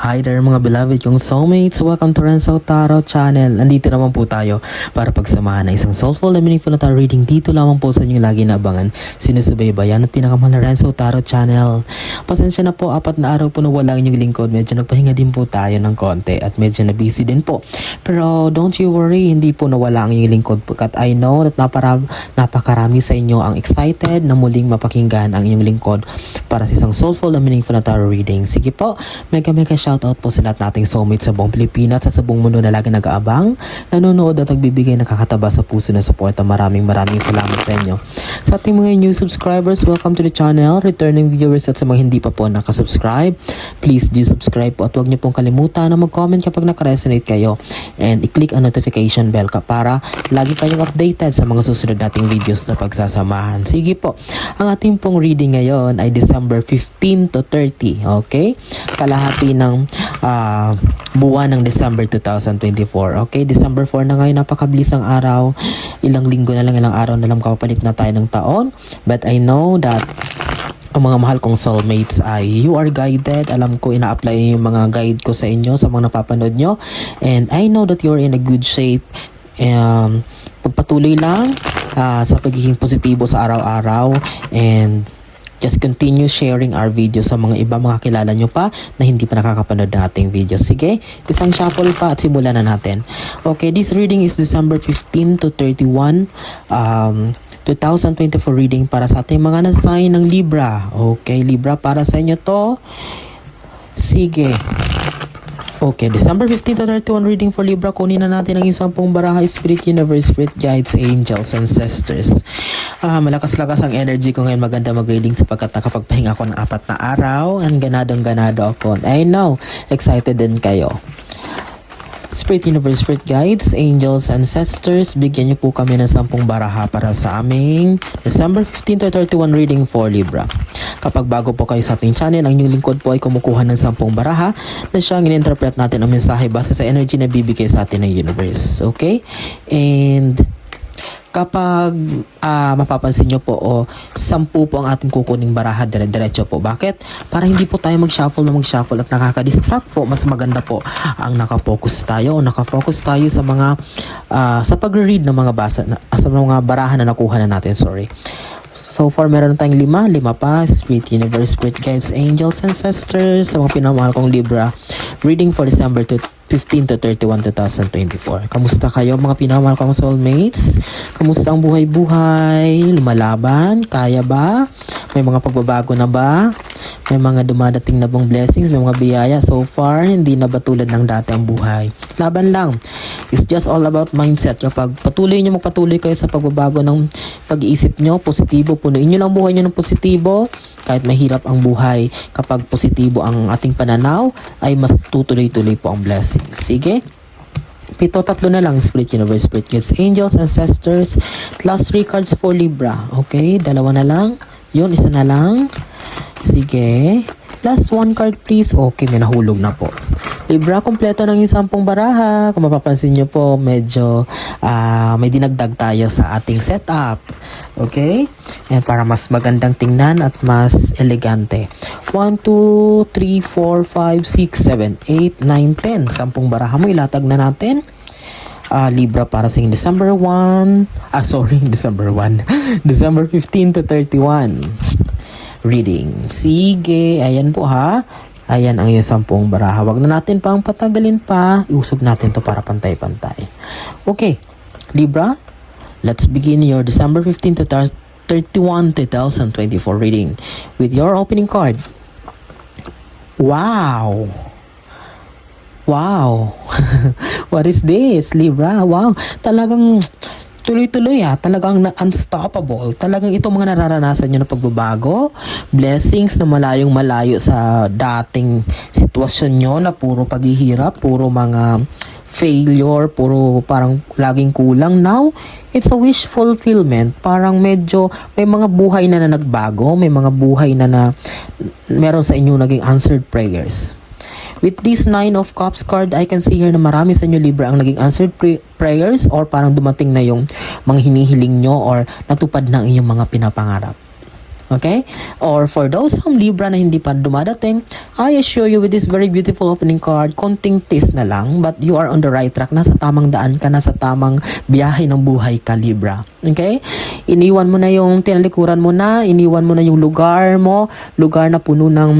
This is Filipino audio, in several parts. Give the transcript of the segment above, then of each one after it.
Hi there mga beloved kong soulmates! Welcome to Renzo Tarot Channel. Nandito naman po tayo para pagsamahan ng isang soulful and meaningful na tarot reading dito lamang po sa inyong lagi naabangan sinusubaybayan at pinakamahal na Renzo Tarot Channel. Pasensya na po, apat na araw po na wala ang inyong lingkod. Medyo nagpahinga din po tayo ng konti at medyo na busy din po. Pero don't you worry, hindi po nawala ang inyong lingkod pagkat I know that napara, napakarami sa inyo ang excited na muling mapakinggan ang inyong lingkod para sa isang soulful and meaningful na tarot reading. Sige po, mega mega shoutout po sa lahat nating soulmates sa buong Pilipinas at sa buong mundo na lagi nag-aabang, nanonood at nagbibigay ng kakataba sa puso ng suporta. Maraming maraming salamat sa inyo. Sa ating mga new subscribers, welcome to the channel. Returning viewers at sa mga hindi pa po nakasubscribe, please do subscribe po at huwag niyo pong kalimutan na mag-comment kapag nakaresonate kayo and i-click ang notification bell ka para lagi kayong updated sa mga susunod nating videos na pagsasamahan. Sige po, ang ating pong reading ngayon ay December 15 to 30, okay? Kalahati ng ah, buwan ng December 2024. Okay, December 4 na ngayon, napakabilis ang araw. Ilang linggo na lang, ilang araw na lang kapalit na tayo ng taon. But I know that ang mga mahal kong soulmates ay you are guided. Alam ko ina-apply yung mga guide ko sa inyo, sa mga napapanood nyo. And I know that you're in a good shape. Um, pagpatuloy lang ah, sa pagiging positibo sa araw-araw and just continue sharing our video sa mga iba mga kilala nyo pa na hindi pa nakakapanood ng ating video. Sige, isang shuffle pa at simulan na natin. Okay, this reading is December 15 to 31. Um, 2024 reading para sa ating mga nasign ng Libra. Okay, Libra, para sa inyo to. Sige. Okay, December 15 to 31 reading for Libra. Kunin na natin ang isang baraha, Spirit Universe, Spirit Guides, Angels, Ancestors. Ah, malakas-lakas ang energy ko ngayon. Maganda mag-reading sapagkat nakapagpahinga ako ng apat na araw. And ganadong-ganado ako. I know, excited din kayo. Spirit Universe, Spirit Guides, Angels, Ancestors, bigyan niyo po kami ng sampung baraha para sa aming December 15 to 31 reading for Libra. Kapag bago po kayo sa ating channel, ang inyong lingkod po ay kumukuha ng sampung baraha na siyang in-interpret natin ang mensahe base sa energy na bibigay sa atin ng universe. Okay? And kapag ah, mapapansin nyo po o sampu po ang ating kukuning baraha dire-diretso po. Bakit? Para hindi po tayo mag-shuffle na mag-shuffle at nakaka-distract po. Mas maganda po ang nakafocus tayo o nakafocus tayo sa mga ah, sa pag-read ng mga basa na, sa mga baraha na nakuha na natin. Sorry. So far, meron tayong lima. Lima pa. Spirit Universe, Spirit Guides, Angels, Ancestors. Sa mga pinamahal kong Libra. Reading for December to 15 to 31, 2024. Kamusta kayo mga pinamahal kong soulmates? Kamusta ang buhay-buhay? Lumalaban? Kaya ba? May mga pagbabago na ba? May mga dumadating na bang blessings? May mga biyaya? So far, hindi na ba tulad ng dati ang buhay? Laban lang. It's just all about mindset. Kapag patuloy nyo magpatuloy kayo sa pagbabago ng pag-iisip nyo, positibo, punuin nyo lang buhay nyo ng positibo, kahit mahirap ang buhay, kapag positibo ang ating pananaw, ay mas tutuloy-tuloy po ang blessing. Sige? Pito, tatlo na lang. Spirit Universe, Spirit Kids, Angels, Ancestors. Last three cards for Libra. Okay? Dalawa na lang. Yun, isa na lang. Sige. Last one card please. Okay, may nahulog na po. Libra, kompleto ng pong baraha. Kung mapapansin nyo po, medyo ah, may dinagdag tayo sa ating setup. Okay? And para mas magandang tingnan at mas elegante. 1, 2, 3, 4, 5, 6, 7, 8, 9, 10. Sampung baraha mo, ilatag na natin. Ah, Libra para sa December 1. Ah, sorry, December 1. December 15 to 31 reading. Sige, ayan po ha. Ayan ang iyong sampung baraha. Huwag na natin pang patagalin pa. Iusog natin to para pantay-pantay. Okay, Libra, let's begin your December 15 to 31, 2024 reading with your opening card. Wow! Wow! What is this, Libra? Wow! Talagang tuloy-tuloy ha, talagang na- unstoppable. Talagang itong mga nararanasan nyo na pagbabago, blessings na malayong malayo sa dating sitwasyon nyo na puro paghihirap, puro mga failure, puro parang laging kulang. Now, it's a wish fulfillment. Parang medyo may mga buhay na na nagbago, may mga buhay na na meron sa inyo naging answered prayers. With this Nine of Cups card, I can see here na marami sa inyo Libra ang naging answered prayers or parang dumating na yung mga hinihiling nyo or natupad na ang inyong mga pinapangarap. Okay? Or for those some Libra na hindi pa dumadating, I assure you with this very beautiful opening card, konting taste na lang, but you are on the right track. Nasa tamang daan ka, nasa tamang biyahe ng buhay ka, Libra. Okay? Iniwan mo na yung tinalikuran mo na, iniwan mo na yung lugar mo, lugar na puno ng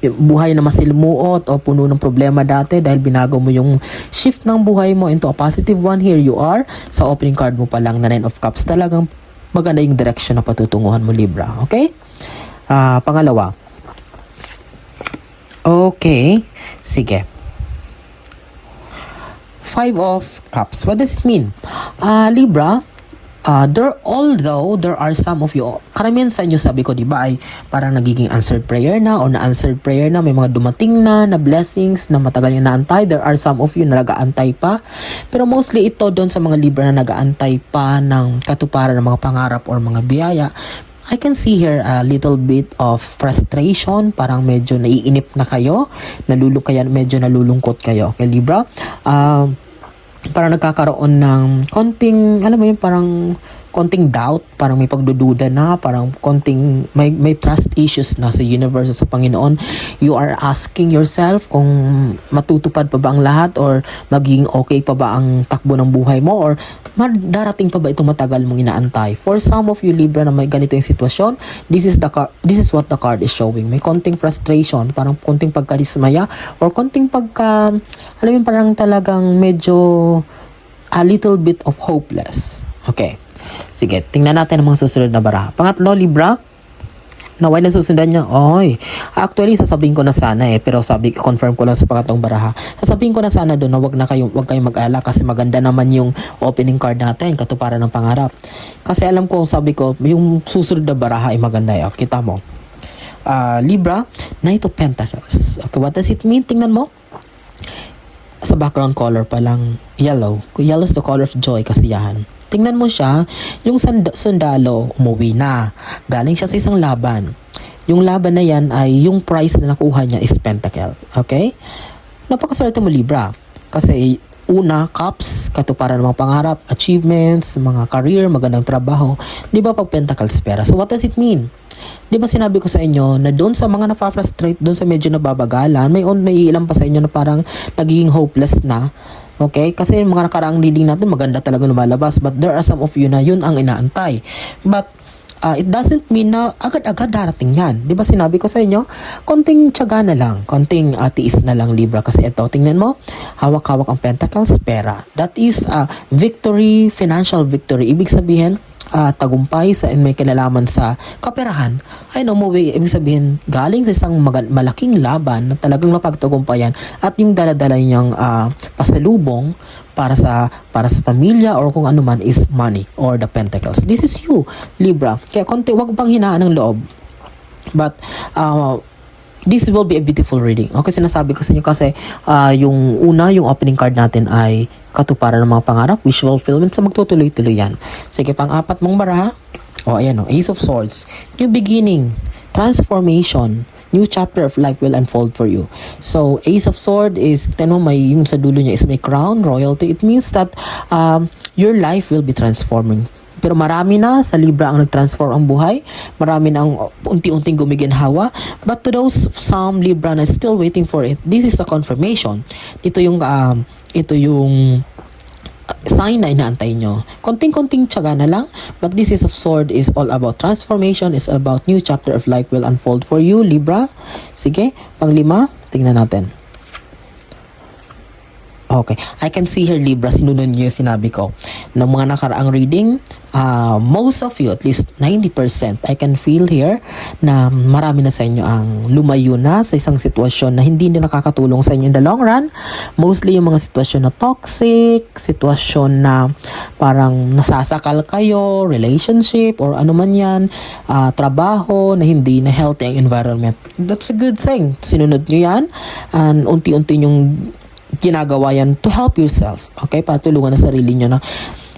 mm, buhay na masilmuot o puno ng problema dati dahil binago mo yung shift ng buhay mo into a positive one. Here you are. Sa opening card mo pa lang na Nine of Cups, talagang maganda yung direction na patutunguhan mo, Libra. Okay? Ah, pangalawa. Okay. Sige. Five of Cups. What does it mean? Ah, Libra, uh, there, although there are some of you, karamihan sa inyo sabi ko, di ba, ay parang nagiging answered prayer na or na-answered prayer na, may mga dumating na, na blessings na matagal yung naantay. There are some of you na nag-aantay pa. Pero mostly ito doon sa mga Libra na nag-aantay pa ng katuparan ng mga pangarap or mga biyaya. I can see here a little bit of frustration, parang medyo naiinip na kayo, nalulung kaya medyo nalulungkot kayo. Okay, Libra? Um, parang nagkakaroon ng konting, alam mo yun, parang konting doubt, parang may pagdududa na, parang konting, may, may trust issues na sa universe at sa Panginoon. You are asking yourself kung matutupad pa ba ang lahat or magiging okay pa ba ang takbo ng buhay mo or darating pa ba itong matagal mong inaantay. For some of you Libra na may ganito yung sitwasyon, this is the car- this is what the card is showing. May konting frustration, parang konting pagkadismaya or konting pagka alam mo parang talagang medyo a little bit of hopeless. Okay. Sige, tingnan natin ang mga susunod na baraha. Pangatlo, Libra. Naway na susundan niya. Oy. Actually, sasabihin ko na sana eh. Pero sabi, confirm ko lang sa pangatlong baraha. Sasabihin ko na sana doon na wag na kayo, wag kayong mag-ala kasi maganda naman yung opening card natin, katuparan ng pangarap. Kasi alam ko, sabi ko, yung susunod na baraha ay maganda eh. Kita mo. Ah, Libra, Knight of Pentacles. Okay, what does it mean? Tingnan mo sa background color pa lang yellow. Yellow is the color of joy, kasiyahan. Tingnan mo siya, yung sundalo umuwi na. Galing siya sa isang laban. Yung laban na yan ay yung prize na nakuha niya is pentacle. Okay? Napakaswerte mo Libra. Kasi una, cups, katuparan ng mga pangarap, achievements, mga career, magandang trabaho. Di ba pag pentacles pera? So what does it mean? Di ba sinabi ko sa inyo na doon sa mga na-frustrate, doon sa medyo nababagalan, may on may ilan pa sa inyo na parang nagiging hopeless na. Okay? Kasi yung mga nakaraang reading natin, maganda talaga lumalabas. But there are some of you na yun ang inaantay. But uh, it doesn't mean na agad-agad darating yan. Di ba sinabi ko sa inyo, konting tiyaga na lang, konting uh, tiis na lang Libra. Kasi ito, tingnan mo, hawak-hawak ang pentacles, pera. That is uh, victory, financial victory. Ibig sabihin, uh, tagumpay sa may kinalaman sa kaperahan ay umuwi ibig sabihin galing sa isang malaking laban na talagang napagtagumpayan at yung daladala niyang uh, pasalubong para sa para sa pamilya or kung ano man is money or the pentacles. This is you Libra. Kaya konti wag pang hinaan ng loob. But uh, this will be a beautiful reading. Okay, sinasabi ko sa inyo kasi ah, yung una, yung opening card natin ay katuparan ng mga pangarap, wish fulfillment, sa magtutuloy-tuloy yan. Sige, pang-apat mong baraha. O, ayan o, Ace of Swords. New beginning, transformation, new chapter of life will unfold for you. So, Ace of Sword is, teno, may, yung sa dulo niya is may crown, royalty. It means that um, your life will be transforming. Pero marami na sa Libra ang nag-transform ang buhay. Marami na ang unti-unting gumiginhawa. But to those some Libra na still waiting for it, this is the confirmation. Ito yung um, ito yung sign na inaantay nyo. Konting-konting tiyaga na lang. But this is of sword is all about transformation, is about new chapter of life will unfold for you, Libra. Sige, panglima, tingnan natin. Okay. I can see here, Libra, sinunod niyo yung sinabi ko. Ng mga nakaraang reading, uh, most of you, at least 90%, I can feel here na marami na sa inyo ang lumayo na sa isang sitwasyon na hindi na nakakatulong sa inyo in the long run. Mostly yung mga sitwasyon na toxic, sitwasyon na parang nasasakal kayo, relationship, or ano man yan, uh, trabaho na hindi na healthy ang environment. That's a good thing. Sinunod nyo yan, and unti-unti yung ginagawa yan to help yourself. Okay? Patulungan na sarili nyo na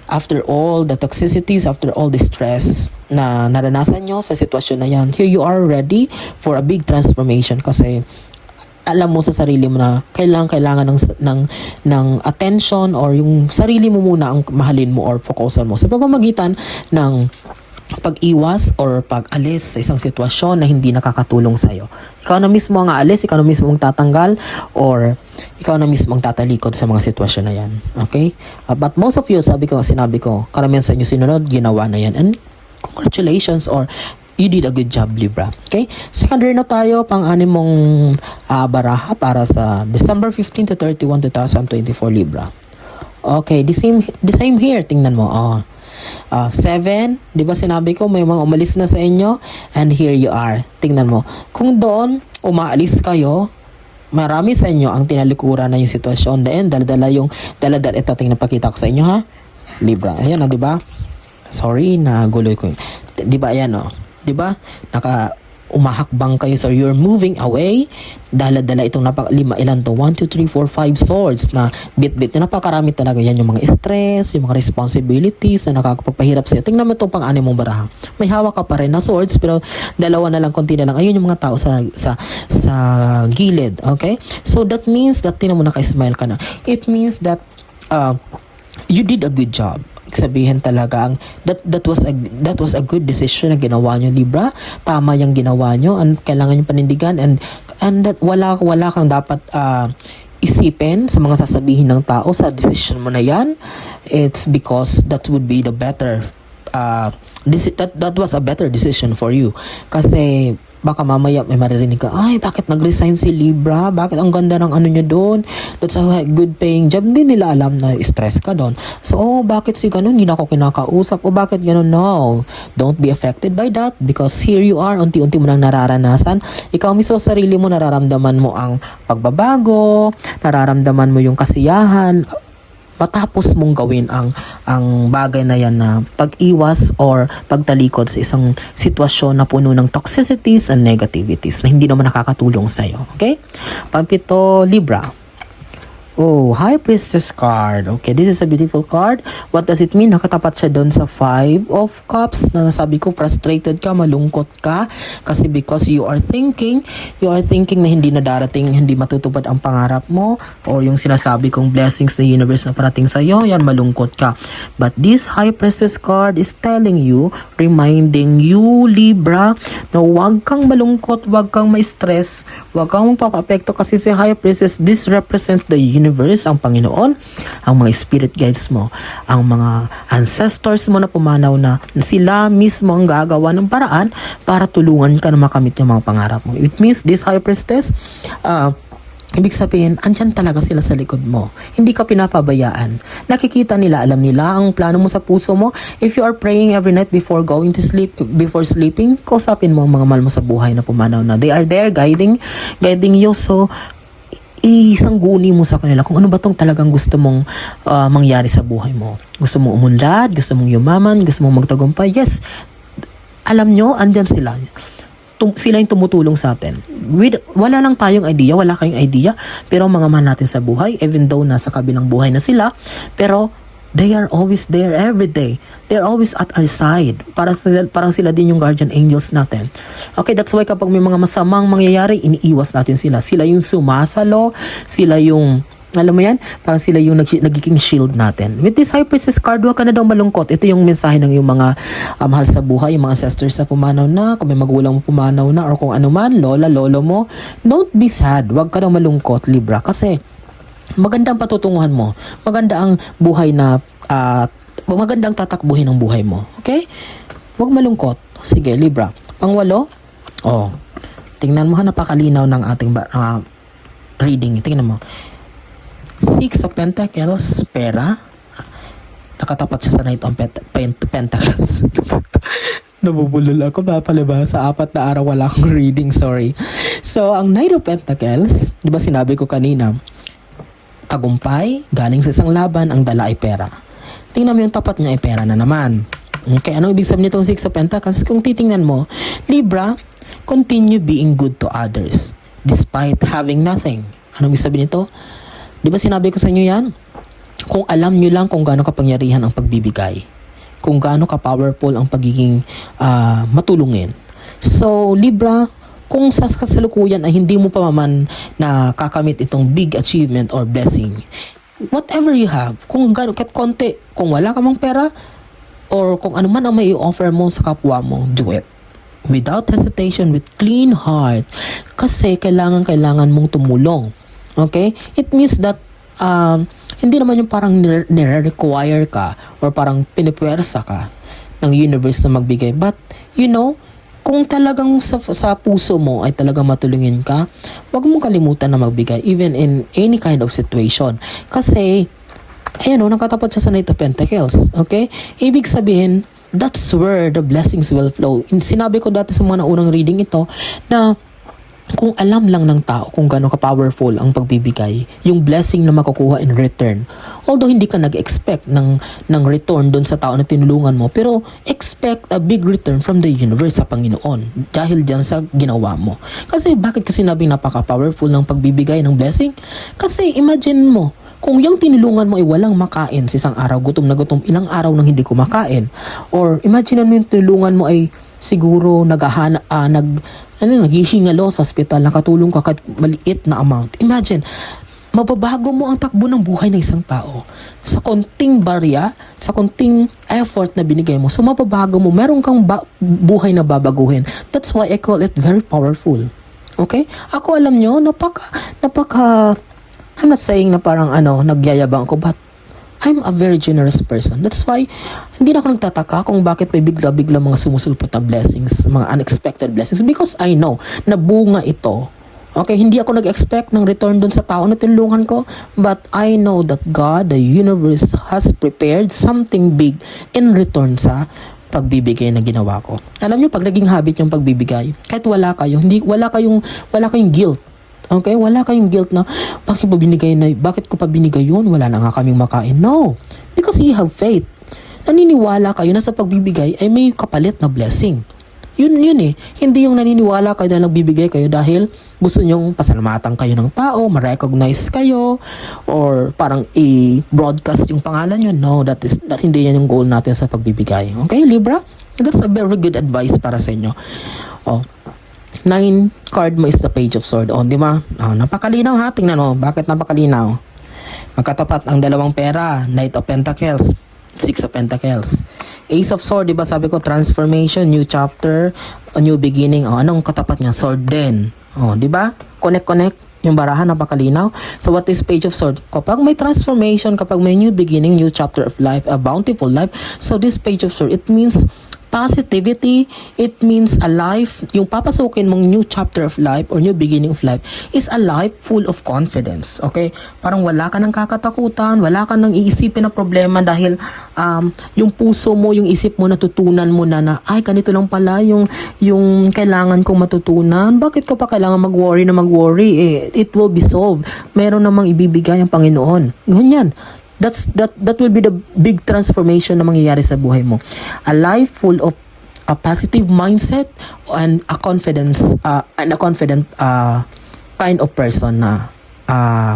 after all the toxicities, after all the stress na naranasan nyo sa sitwasyon na yan, here you are ready for a big transformation kasi alam mo sa sarili mo na kailangan kailangan ng ng ng attention or yung sarili mo muna ang mahalin mo or focusan mo sa pamamagitan ng pag-iwas or pag-alis sa isang sitwasyon na hindi nakakatulong sa'yo. Ikaw na mismo ang aalis, ikaw na mismo ang tatanggal, or ikaw na mismo ang tatalikod sa mga sitwasyon na yan. Okay? Uh, but most of you, sabi ko, sinabi ko, karamihan sa inyo sinunod, ginawa na yan. And congratulations or you did a good job, Libra. Okay? Secondary na tayo, pang-anim mong ah, baraha para sa December 15 to 31, 2024, Libra. Okay, the same, the same here. Tingnan mo. Oh. Ah, seven, di ba sinabi ko may mga umalis na sa inyo? And here you are. Tingnan mo. Kung doon, umaalis kayo, marami sa inyo ang tinalikuran na yung sitwasyon. Then, daladala yung, daladala, ito, tingnan pakita ko sa inyo ha. Libra. Ayan na, di ba? Sorry, naguloy ko. Di ba, ayan o. Di ba? Naka, umahakbang kayo so you're moving away. Dala-dala itong napak lima ilan to? 1, 2, 3, 4, 5 swords na bit-bit na napakarami talaga. Yan yung mga stress yung mga responsibilities na nakakapagpahirap sa'yo. Tingnan mo itong pang-anim mong baraha. May hawak ka pa rin na swords pero dalawa na lang konti na lang. Ayun yung mga tao sa sa sa gilid okay? So that means that tingnan mo naka-smile ka na. It means that uh, you did a good job sabihin talaga ang that that was a that was a good decision na ginawa nyo Libra tama yung ginawa nyo and kailangan yung panindigan and and that wala wala kang dapat ah, isipin sa mga sasabihin ng tao sa decision mo na yan. It's because that would be the better uh, deci- that, that was a better decision for you. Kasi baka mamaya may maririnig ka, ay, bakit nag-resign si Libra? Bakit ang ganda ng ano niya doon? That's a good paying job. Hindi nila alam na stress ka doon. So, oh, bakit si ganun? Hindi na ako kinakausap. O bakit ganun? No. Don't be affected by that because here you are, unti-unti mo nang nararanasan. Ikaw mismo sa sarili mo, nararamdaman mo ang pagbabago, nararamdaman mo yung kasiyahan, matapos mong gawin ang ang bagay na yan na pag-iwas or pagtalikod sa isang sitwasyon na puno ng toxicities and negativities na hindi naman nakakatulong sa iyo. Okay? Pampito, Libra. Oh, High Priestess card. Okay, this is a beautiful card. What does it mean? Nakatapat siya doon sa Five of Cups na nasabi ko, frustrated ka, malungkot ka. Kasi because you are thinking, you are thinking na hindi na darating, hindi matutupad ang pangarap mo or yung sinasabi kong blessings ng universe na parating sa iyo, yan malungkot ka. But this High Priestess card is telling you, reminding you, Libra, na huwag kang malungkot, huwag kang ma-stress, huwag kang magpapapekto kasi si High Priestess, this represents the universe, ang Panginoon, ang mga spirit guides mo, ang mga ancestors mo na pumanaw na, na sila mismo ang gagawa ng paraan para tulungan ka na makamit yung mga pangarap mo. It means this High Priestess, uh, Ibig sabihin, andyan talaga sila sa likod mo. Hindi ka pinapabayaan. Nakikita nila, alam nila ang plano mo sa puso mo. If you are praying every night before going to sleep, before sleeping, kausapin mo ang mga mahal mo sa buhay na pumanaw na. They are there guiding, guiding you. So, isang guni mo sa kanila kung ano ba tong talagang gusto mong ah, mangyari sa buhay mo. Gusto mong umunlad, gusto mong yumaman, gusto mong magtagumpay. Yes, alam nyo, andyan sila. Tum- sila yung tumutulong sa atin. With, wala lang tayong idea, wala kayong idea, pero mga mahal natin sa buhay, even though nasa kabilang buhay na sila, pero they are always there every day. They're always at our side. Para sila, parang sila din yung guardian angels natin. Okay, that's why kapag may mga masamang mangyayari, iniiwas natin sila. Sila yung sumasalo, sila yung alam mo yan? Parang sila yung nag- nagiging shield natin. With this High Priestess card, huwag ka na daw malungkot. Ito yung mensahe ng yung mga ah, mahal sa buhay, yung mga ancestors na pumanaw na, kung may magulang mo pumanaw na, or kung ano man, lola, lolo mo. Don't be sad. Huwag ka daw malungkot, Libra. Kasi, maganda ang patutunguhan mo. Maganda ang buhay na, ah, maganda ang tatakbuhin ng buhay mo. Okay? Huwag malungkot. Sige, Libra. Pangwalo, oh, tingnan mo ha, napakalinaw ng ating ba- ah, reading. Tingnan mo. Six of Pentacles, pera. Nakatapat siya sa Knight of Pent- Pent- Pentacles. Nabubulol ako ba palaba sa apat na araw wala akong reading, sorry. So, ang Knight of Pentacles, di ba sinabi ko kanina, tagumpay, galing sa isang laban, ang dala ay pera. Tingnan mo yung tapat niya ay pera na naman. Okay, ano ibig sabihin nitong Six of Pentacles? Kung titingnan mo, Libra, continue being good to others despite having nothing. Ano ibig sabihin nito? Di ba sinabi ko sa inyo yan? Kung alam nyo lang kung gaano kapangyarihan ang pagbibigay, kung gaano ka-powerful ang pagiging ah, matulungin. So, Libra, kung sa kasalukuyan ay hindi mo pa man na kakamit itong big achievement or blessing, whatever you have, kung gaano kat konti, kung wala ka mang pera, or kung ano man ang may offer mo sa kapwa mo, do it. Without hesitation, with clean heart. Kasi kailangan, kailangan mong tumulong. Okay? It means that um, hindi naman yung parang nire- nire-require ka or parang pinipwersa ka ng universe na magbigay. But, you know, kung talagang sa, sa puso mo ay talagang matulungin ka, huwag mong kalimutan na magbigay even in any kind of situation. Kasi, ayan o, nakatapat siya sa Knight of Pentacles. Okay? Ibig sabihin, that's where the blessings will flow. Sinabi ko dati sa mga unang reading ito na kung alam lang ng tao kung gaano ka-powerful ang pagbibigay, yung blessing na makukuha in return. Although hindi ka nag-expect ng, ng return doon sa tao na tinulungan mo, pero expect a big return from the universe sa Panginoon dahil dyan sa ginawa mo. Kasi bakit kasi sinabing napaka-powerful ng pagbibigay ng blessing? Kasi imagine mo, kung yung tinulungan mo ay walang makain sa isang araw, gutom na gutom, ilang araw nang hindi kumakain. Or imagine mo yung tinulungan mo ay siguro naghahana, ah, nag, ano, naghihingalo sa ospital, nakatulong ka kahit maliit na amount. Imagine, mababago mo ang takbo ng buhay ng isang tao. Sa konting barya, sa konting effort na binigay mo, so mababago mo, meron kang ba- buhay na babaguhin. That's why I call it very powerful. Okay? Ako alam nyo, napaka, napaka, I'm not saying na parang ano, nagyayabang ako, but I'm a very generous person. That's why, hindi na ako nagtataka kung bakit may bigla-bigla mga sumusulpot na blessings, mga unexpected blessings. Because I know na bunga ito. Okay, hindi ako nag-expect ng return dun sa tao na tinulungan ko. But I know that God, the universe, has prepared something big in return sa pagbibigay na ginawa ko. Alam niyo pag naging habit yung pagbibigay, kahit wala kayo, hindi wala kayong wala kayong guilt Okay? Wala kayong guilt na, bakit pa binigay na, bakit ko pa binigay yun? Wala na nga kaming makain. No. Because you have faith. Naniniwala kayo na sa pagbibigay ay may kapalit na blessing. Yun yun eh. Hindi yung naniniwala kayo na nagbibigay kayo dahil gusto nyong pasalamatan kayo ng tao, ma-recognize kayo, or parang i-broadcast yung pangalan nyo. No, that is that hindi yan yung goal natin sa pagbibigay. Okay, Libra? That's a very good advice para sa inyo. Oh, nine card mo is the page of sword. O, di ba? Oh, napakalinaw ha. Tingnan mo. Bakit napakalinaw? Magkatapat ang dalawang pera. Knight of Pentacles. Six of Pentacles. Ace of Sword, di ba sabi ko, transformation, new chapter, a new beginning. O, anong katapat niya? Sword din. O, di ba? Connect-connect yung barahan napakalinaw. So what is page of sword? Kapag may transformation, kapag may new beginning, new chapter of life, a bountiful life, so this page of sword, it means positivity, it means a life, yung papasukin mong new chapter of life or new beginning of life is a life full of confidence. Okay? Parang wala ka ng kakatakutan, wala ka nang iisipin na problema dahil um, yung puso mo, yung isip mo natutunan mo na na, ay, ganito lang pala yung, yung kailangan kong matutunan. Bakit ko pa kailangan mag-worry na mag-worry? Eh, it will be solved. Meron namang ibibigay ang Panginoon. Ganyan. That's that that will be the big transformation na mangyayari sa buhay mo. A life full of a positive mindset and a confidence uh, and a confident uh, kind of person na uh,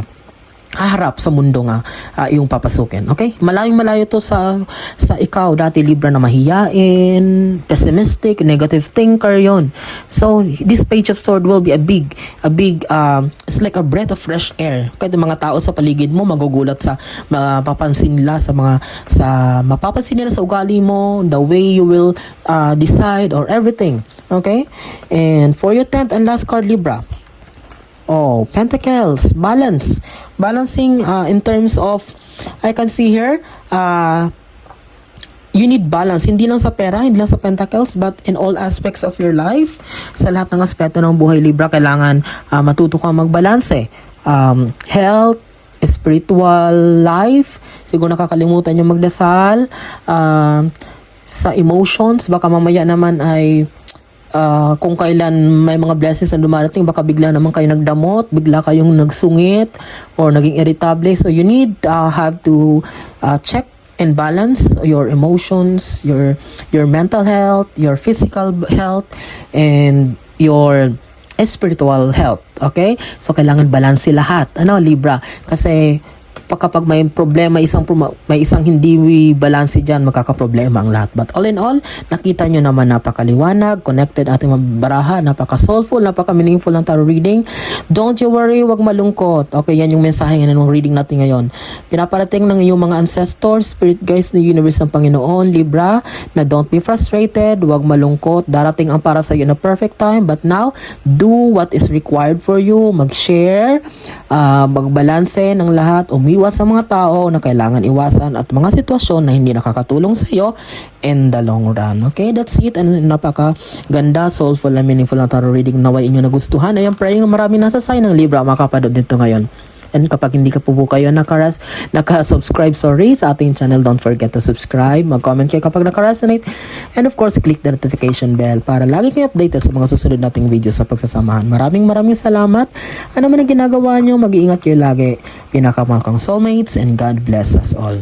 haharap sa mundo nga uh, yung papasukin. Okay? Malayong malayo to sa sa ikaw dati Libra na mahiyain, pessimistic, negative thinker yon. So this page of sword will be a big a big um it's like a breath of fresh air. Kahit mga tao sa paligid mo magugulat sa mapapansin nila sa mga sa mapapansin nila sa ugali mo, the way you will uh, decide or everything. Okay? And for your 10th and last card Libra, Oh, pentacles, balance. Balancing uh, in terms of, I can see here, uh, you need balance. Hindi lang sa pera, hindi lang sa pentacles, but in all aspects of your life. Sa lahat ng aspeto ng buhay Libra, kailangan uh, matuto kang magbalanse. Um, health, spiritual life, siguro nakakalimutan yung magdasal, uh, sa emotions, baka mamaya naman ay uh, kung kailan may mga blessings na dumarating, baka bigla naman kayo nagdamot, bigla kayong nagsungit or naging irritable. So you need uh, have to uh, check and balance your emotions, your your mental health, your physical health, and your spiritual health. Okay? So kailangan balanse lahat. Ano, Libra? Kasi kapag may problema, isang may isang hindi balanse dyan, magkakaproblema ang lahat. But all in all, nakita nyo naman napakaliwanag, connected ating baraha, napaka-soulful, napaka-meaningful ng tarot reading. Don't you worry, wag malungkot. Okay, yan yung mensahe ng reading natin ngayon. Pinaparating ng iyong mga ancestors, spirit guides ng universe ng Panginoon, Libra, na don't be frustrated, wag malungkot. Darating ang para sa iyo na perfect time. But now, do what is required for you. Mag-share, ah, magbalanse ng lahat, umiwas sa mga tao na kailangan iwasan at mga sitwasyon na hindi nakakatulong sa iyo in the long run. Okay, that's it. And napaka ganda, soulful, and meaningful na tarot reading. Naway inyo nagustuhan. Ayan, praying marami nasa sign ng Libra makapanood nito ngayon. And kapag hindi ka po po kayo nakaras, naka-subscribe, sorry, sa ating channel, don't forget to subscribe, mag-comment kayo kapag naka-resonate, and of course, click the notification bell para lagi kayo updated sa mga susunod nating videos sa pagsasamahan. Maraming maraming salamat. Ano man ang ginagawa nyo, mag-iingat kayo lagi. Pinakamahal kang soulmates, and God bless us all.